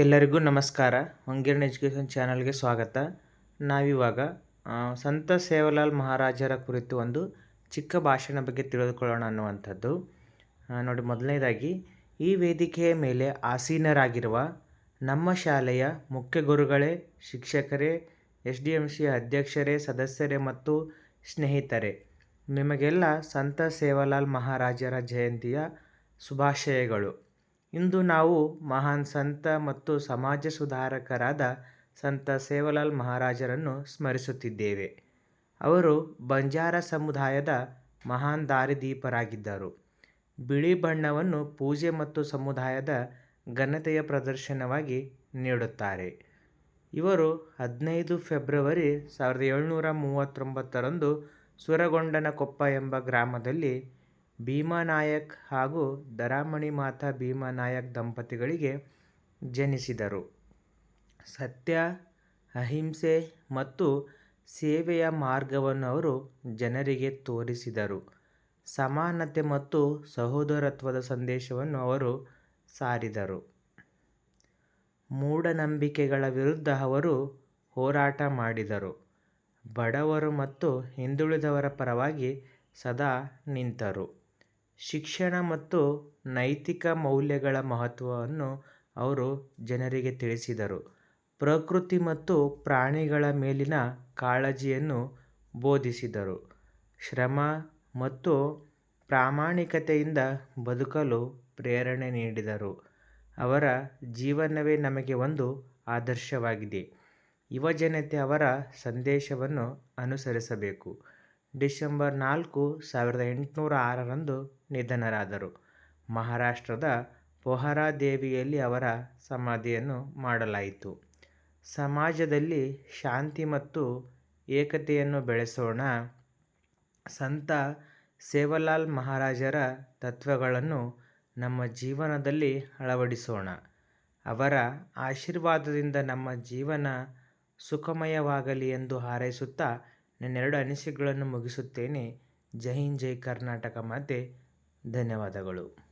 ಎಲ್ಲರಿಗೂ ನಮಸ್ಕಾರ. ಹೊಂಗೇರ್ನ ಎಜುಕೇಷನ್ ಚಾನಲ್ಗೆ ಸ್ವಾಗತ. ನಾವಿವಾಗ ಸಂತ ಸೇವಲಾಲ್ ಮಹಾರಾಜರ ಕುರಿತು ಒಂದು ಚಿಕ್ಕ ಭಾಷಣ ಬಗ್ಗೆ ತಿಳಿದುಕೊಳ್ಳೋಣ ಅನ್ನುವಂಥದ್ದು. ನೋಡಿ, ಮೊದಲನೇದಾಗಿ, ಈ ವೇದಿಕೆಯ ಮೇಲೆ ಆಸೀನರಾಗಿರುವ ನಮ್ಮ ಶಾಲೆಯ ಮುಖ್ಯ ಗುರುಗಳೇ, ಶಿಕ್ಷಕರೇ ಎಸ್ ಡಿ ಎಂ ಸಿ ಅಧ್ಯಕ್ಷರೇ, ಸದಸ್ಯರೇ ಮತ್ತು ಸ್ನೇಹಿತರೇ, ನಿಮಗೆಲ್ಲ ಸಂತ ಸೇವಾಲಾಲ್ ಮಹಾರಾಜರ ಜಯಂತಿಯ ಶುಭಾಶಯಗಳು. ಇಂದು ನಾವು ಮಹಾನ್ ಸಂತ ಮತ್ತು ಸಮಾಜ ಸುಧಾರಕರಾದ ಸಂತ ಸೇವಲಾಲ್ ಮಹಾರಾಜರನ್ನು ಸ್ಮರಿಸುತ್ತಿದ್ದೇವೆ. ಅವರು ಬಂಜಾರ ಸಮುದಾಯದ ಮಹಾನ್ ದಾರಿದೀಪರಾಗಿದ್ದರು. ಬಿಳಿ ಬಣ್ಣವನ್ನು ಪೂಜೆ ಮತ್ತು ಸಮುದಾಯದ ಘನತೆಯ ಪ್ರದರ್ಶನವಾಗಿ ನೀಡುತ್ತಾರೆ. ಇವರು ಹದಿನೈದು ಫೆಬ್ರವರಿ ಸಾವಿರದ ಏಳ್ನೂರ ಮೂವತ್ತೊಂಬತ್ತರಂದು ಸುರಗೊಂಡನಕೊಪ್ಪ ಎಂಬ ಗ್ರಾಮದಲ್ಲಿ ಭೀಮಾನಾಯಕ್ ಹಾಗೂ ದರಾಮಣಿ ಮಾತಾ ಭೀಮಾನಾಯಕ್ ದಂಪತಿಗಳಿಗೆ ಜನಿಸಿದರು. ಸತ್ಯ, ಅಹಿಂಸೆ ಮತ್ತು ಸೇವೆಯ ಮಾರ್ಗವನ್ನು ಅವರು ಜನರಿಗೆ ತೋರಿಸಿದರು. ಸಮಾನತೆ ಮತ್ತು ಸಹೋದರತ್ವದ ಸಂದೇಶವನ್ನು ಅವರು ಸಾರಿದರು. ಮೂಢನಂಬಿಕೆಗಳ ವಿರುದ್ಧ ಅವರು ಹೋರಾಟ ಮಾಡಿದರು. ಬಡವರು ಮತ್ತು ಹಿಂದುಳಿದವರ ಪರವಾಗಿ ಸದಾ ನಿಂತರು. ಶಿಕ್ಷಣ ಮತ್ತು ನೈತಿಕ ಮೌಲ್ಯಗಳ ಮಹತ್ವವನ್ನು ಅವರು ಜನರಿಗೆ ತಿಳಿಸಿದರು. ಪ್ರಕೃತಿ ಮತ್ತು ಪ್ರಾಣಿಗಳ ಮೇಲಿನ ಕಾಳಜಿಯನ್ನು ಬೋಧಿಸಿದರು. ಶ್ರಮ ಮತ್ತು ಪ್ರಾಮಾಣಿಕತೆಯಿಂದ ಬದುಕಲು ಪ್ರೇರಣೆ ನೀಡಿದರು. ಅವರ ಜೀವನವೇ ನಮಗೆ ಒಂದು ಆದರ್ಶವಾಗಿದೆ. ಯುವಜನತೆ ಅವರ ಸಂದೇಶವನ್ನು ಅನುಸರಿಸಬೇಕು. ಡಿಸೆಂಬರ್ ನಾಲ್ಕು ಸಾವಿರದ ಎಂಟುನೂರ ಆರರಂದು ನಿಧನರಾದರು. ಮಹಾರಾಷ್ಟ್ರದ ಪೊಹರಾದೇವಿಯಲ್ಲಿ ಅವರ ಸಮಾಧಿಯನ್ನು ಮಾಡಲಾಯಿತು. ಸಮಾಜದಲ್ಲಿ ಶಾಂತಿ ಮತ್ತು ಏಕತೆಯನ್ನು ಬೆಳೆಸೋಣ, ಸಂತ ಸೇವಲಾಲ್ ಮಹಾರಾಜರ ತತ್ವಗಳನ್ನು ನಮ್ಮ ಜೀವನದಲ್ಲಿ ಅಳವಡಿಸೋಣ. ಅವರ ಆಶೀರ್ವಾದದಿಂದ ನಮ್ಮ ಜೀವನ ಸುಖಮಯವಾಗಲಿ ಎಂದು ಹಾರೈಸುತ್ತಾ ನನ್ನೆರಡು ಅನಿಸಿಕೆಗಳನ್ನು ಮುಗಿಸುತ್ತೇನೆ. ಜೈ ಹಿಂದ್ ಜೈ ಕರ್ನಾಟಕ ಮಾತೆ. ಧನ್ಯವಾದಗಳು.